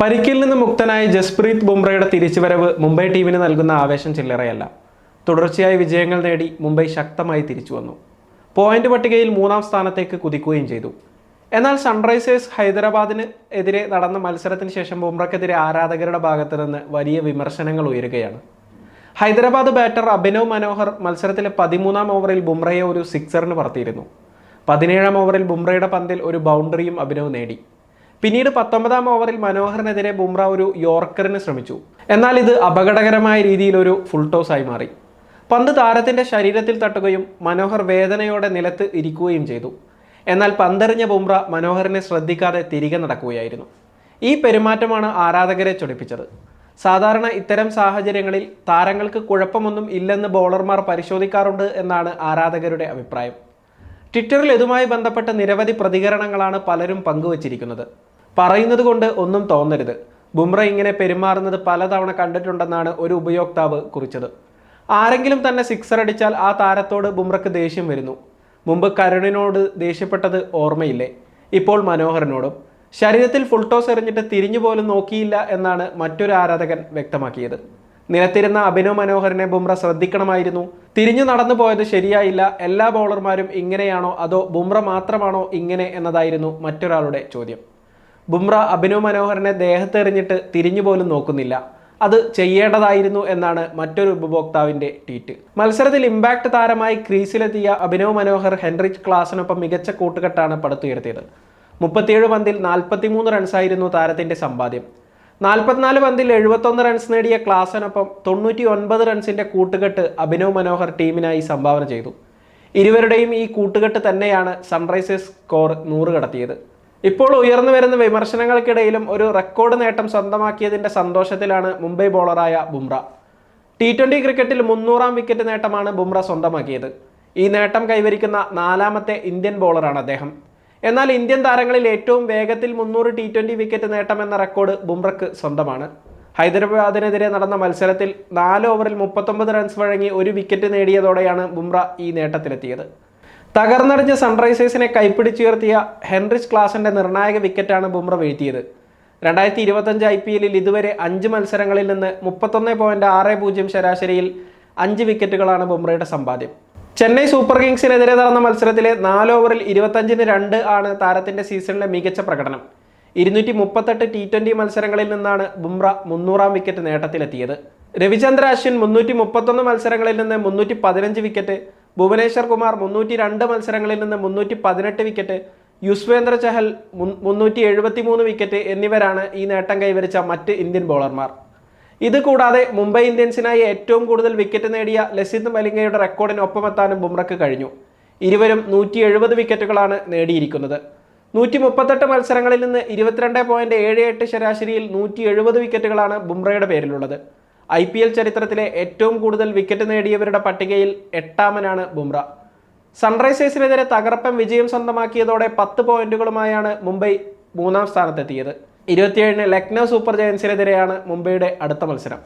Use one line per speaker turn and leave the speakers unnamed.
പരിക്കിൽ നിന്ന് മുക്തനായ ജസ്പ്രീത് ബുംറയുടെ തിരിച്ചുവരവ് മുംബൈ ടീമിന് നൽകുന്ന ആവേശം ചില്ലറയല്ല. തുടർച്ചയായ വിജയങ്ങൾ നേടി മുംബൈ ശക്തമായി തിരിച്ചു വന്നു. പോയിന്റ് പട്ടികയിൽ മൂന്നാം സ്ഥാനത്തേക്ക് കുതിക്കുകയും ചെയ്തു. എന്നാൽ സൺറൈസേഴ്സ് ഹൈദരാബാദിന് എതിരെ നടന്ന മത്സരത്തിന് ശേഷം ബുംറയ്ക്കെതിരെ ആരാധകരുടെ ഭാഗത്ത് നിന്ന് വലിയ വിമർശനങ്ങൾ ഉയരുകയാണ്. ഹൈദരാബാദ് ബാറ്റർ അഭിനവ് മനോഹർ മത്സരത്തിലെ പതിമൂന്നാം ഓവറിൽ ബുംറയെ ഒരു സിക്സറിന് പറത്തിയിരുന്നു. പതിനേഴാം ഓവറിൽ ബുംറയുടെ പന്തിൽ ഒരു ബൗണ്ടറിയും അഭിനവ് നേടി. പിന്നീട് പത്തൊമ്പതാം ഓവറിൽ മനോഹറിനെതിരെ ബുംറ ഒരു യോർക്കറിന് ശ്രമിച്ചു. എന്നാൽ ഇത് അപകടകരമായ രീതിയിൽ ഒരു ഫുൾ ടോസ് ആയി മാറി. പന്ത് താരത്തിന്റെ ശരീരത്തിൽ തട്ടുകയും മനോഹർ വേദനയോടെ നിലത്ത് ഇരിക്കുകയും ചെയ്തു. എന്നാൽ പന്തെറിഞ്ഞ ബുംറ മനോഹറിനെ ശ്രദ്ധിക്കാതെ തിരികെ നടക്കുകയായിരുന്നു. ഈ പെരുമാറ്റമാണ് ആരാധകരെ ചൊടിപ്പിച്ചത്. സാധാരണ ഇത്തരം സാഹചര്യങ്ങളിൽ താരങ്ങൾക്ക് കുഴപ്പമൊന്നും ഇല്ലെന്ന് ബോളർമാർ പരിശോധിക്കാറുണ്ട് എന്നാണ് ആരാധകരുടെ അഭിപ്രായം. ട്വിറ്ററിൽ ഇതുമായി ബന്ധപ്പെട്ട നിരവധി പ്രതികരണങ്ങളാണ് പലരും പങ്കുവച്ചിരിക്കുന്നത്. പറയുന്നത് കൊണ്ട് ഒന്നും തോന്നരുത്. ബുംറ ഇങ്ങനെ പെരുമാറുന്നത് പലതവണ കണ്ടിട്ടുണ്ടെന്നാണ് ഒരു ഉപയോക്താവ് കുറിച്ചത്. ആരെങ്കിലും തന്നെ സിക്സർ അടിച്ചാൽ ആ താരത്തോട് ബുംറയ്ക്ക് ദേഷ്യം വരുന്നു. മുമ്പ് കരുണിനോട് ദേഷ്യപ്പെട്ടത് ഓർമ്മയില്ലേ? ഇപ്പോൾ മനോഹരനോടും. ശരീരത്തിൽ ഫുൾ ടോസ് എറിഞ്ഞിട്ട് തിരിഞ്ഞു പോലും നോക്കിയില്ല എന്നാണ് മറ്റൊരു ആരാധകൻ വ്യക്തമാക്കിയത്. നിലത്തിരുന്ന അഭിനവ് മനോഹരനെ ബുംറ ശ്രദ്ധിക്കണമായിരുന്നു. തിരിഞ്ഞു നടന്നു പോയത് ശരിയായില്ല. എല്ലാ ബൗളർമാരും ഇങ്ങനെയാണോ അതോ ബുംറ മാത്രമാണോ ഇങ്ങനെ എന്നതായിരുന്നു മറ്റൊരാളുടെ ചോദ്യം. ബുംറ അഭിനവ് മനോഹറിനെ ദേഹത്തെറിഞ്ഞിട്ട് തിരിഞ്ഞു പോലും നോക്കുന്നില്ല. അത് ചെയ്യേണ്ടതായിരുന്നു എന്നാണ് മറ്റൊരു ഉപഭോക്താവിന്റെ ട്വീറ്റ്. മത്സരത്തിൽ ഇമ്പാക്ട് താരമായി ക്രീസിലെത്തിയ അഭിനവ് മനോഹർ ഹെൻറിച്ച് ക്ലാസിനൊപ്പം മികച്ച കൂട്ടുകെട്ടാണ് പടുത്തുയർത്തിയത്. മുപ്പത്തിയേഴ് പന്തിൽ നാൽപ്പത്തിമൂന്ന് റൺസായിരുന്നു താരത്തിന്റെ സമ്പാദ്യം. നാൽപ്പത്തിനാല് പന്തിൽ എഴുപത്തൊന്ന് റൺസ് നേടിയ ക്ലാസിനൊപ്പം തൊണ്ണൂറ്റി ഒൻപത് റൺസിന്റെ കൂട്ടുകെട്ട് അഭിനവ് മനോഹർ ടീമിനായി സംഭാവന ചെയ്തു. ഇരുവരുടെയും ഈ കൂട്ടുകെട്ട് തന്നെയാണ് സൺറൈസേഴ്സ് സ്കോർ നൂറ് കടത്തിയത്. ഇപ്പോൾ ഉയർന്നു വരുന്ന വിമർശനങ്ങൾക്കിടയിലും ഒരു റെക്കോർഡ് നേട്ടം സ്വന്തമാക്കിയതിന്റെ സന്തോഷത്തിലാണ് മുംബൈ ബോളറായ ബുംറ. ടി ട്വന്റി ക്രിക്കറ്റിൽ മുന്നൂറാം വിക്കറ്റ് നേട്ടമാണ് ബുംറ സ്വന്തമാക്കിയത്. ഈ നേട്ടം കൈവരിക്കുന്ന നാലാമത്തെ ഇന്ത്യൻ ബോളറാണ് അദ്ദേഹം. എന്നാൽ ഇന്ത്യൻ താരങ്ങളിൽ ഏറ്റവും വേഗത്തിൽ മുന്നൂറ് ടി ട്വന്റി വിക്കറ്റ് നേട്ടം എന്ന റെക്കോർഡ് ബുംറക്ക് സ്വന്തമാണ്. ഹൈദരാബാദിനെതിരെ നടന്ന മത്സരത്തിൽ നാല് ഓവറിൽ മുപ്പത്തൊമ്പത് റൺസ് വഴങ്ങി ഒരു വിക്കറ്റ് നേടിയതോടെയാണ് ബുംറ ഈ നേട്ടത്തിലെത്തിയത്. തകർന്നടിഞ്ഞ സൺറൈസേഴ്സിനെ കൈപ്പിടിച്ചുയർത്തിയ ഹെൻറിച്ച് ക്ലാസിന്റെ നിർണായക വിക്കറ്റാണ് ബുംറ വീഴ്ത്തിയത്. രണ്ടായിരത്തി ഇരുപത്തഞ്ച് ഐ പി എല്ലിൽ ഇതുവരെ അഞ്ച് മത്സരങ്ങളിൽ നിന്ന് മുപ്പത്തൊന്ന് പോയിന്റ് ആറ് പൂജ്യം ശരാശരിയിൽ അഞ്ച് വിക്കറ്റുകളാണ് ബുംറയുടെ സമ്പാദ്യം. ചെന്നൈ സൂപ്പർ കിങ്സിനെതിരെ നടന്ന മത്സരത്തിലെ നാല് ഓവറിൽ ഇരുപത്തഞ്ചിന് രണ്ട് ആണ് താരത്തിന്റെ സീസണിലെ മികച്ച പ്രകടനം. ഇരുന്നൂറ്റി മുപ്പത്തെട്ട് ടി ട്വന്റി മത്സരങ്ങളിൽ നിന്നാണ് ബുംറ മുന്നൂറാം വിക്കറ്റ് നേട്ടത്തിലെത്തിയത്. രവിചന്ദ്ര അശ്വിൻ മുന്നൂറ്റി മുപ്പത്തൊന്ന് മത്സരങ്ങളിൽ നിന്ന് മുന്നൂറ്റി പതിനഞ്ച് വിക്കറ്റ് ഭുവനേശ്വർ കുമാർ മുന്നൂറ്റി രണ്ട് മത്സരങ്ങളിൽ നിന്ന് മുന്നൂറ്റി പതിനെട്ട് വിക്കറ്റ് യുസ്വേന്ദ്ര ചഹൽ മുന്നൂറ്റി എഴുപത്തി മൂന്ന് വിക്കറ്റ് എന്നിവരാണ് ഈ നേട്ടം കൈവരിച്ച മറ്റ് ഇന്ത്യൻ ബോളർമാർ ഇത് കൂടാതെ മുംബൈ ഇന്ത്യൻസിനായി ഏറ്റവും കൂടുതൽ വിക്കറ്റ് നേടിയ ലസിത് മലിംഗയുടെ റെക്കോർഡിനൊപ്പമെത്താനും ബുംറയ്ക്ക് കഴിഞ്ഞു. ഇരുവരും നൂറ്റി എഴുപത് വിക്കറ്റുകളാണ് നേടിയിരിക്കുന്നത്. നൂറ്റി മുപ്പത്തെട്ട് മത്സരങ്ങളിൽ നിന്ന് ഇരുപത്തിരണ്ട് പോയിന്റ് ഏഴ് എട്ട് ശരാശരിയിൽ നൂറ്റി എഴുപത് വിക്കറ്റുകളാണ് ബുംറയുടെ പേരിലുള്ളത്. ഐ പി എൽ ചരിത്രത്തിലെ ഏറ്റവും കൂടുതൽ വിക്കറ്റ് നേടിയവരുടെ പട്ടികയിൽ എട്ടാമനാണ് ബുംറ. സൺറൈസേഴ്സിനെതിരെ തകർപ്പൻ വിജയം സ്വന്തമാക്കിയതോടെ പത്ത് പോയിന്റുകളുമായാണ് മുംബൈ മൂന്നാം സ്ഥാനത്തെത്തിയത്. ഇരുപത്തിയേഴിന് ലക്നൗ സൂപ്പർ ജയൻസിനെതിരെയാണ് മുംബൈയുടെ അടുത്ത മത്സരം.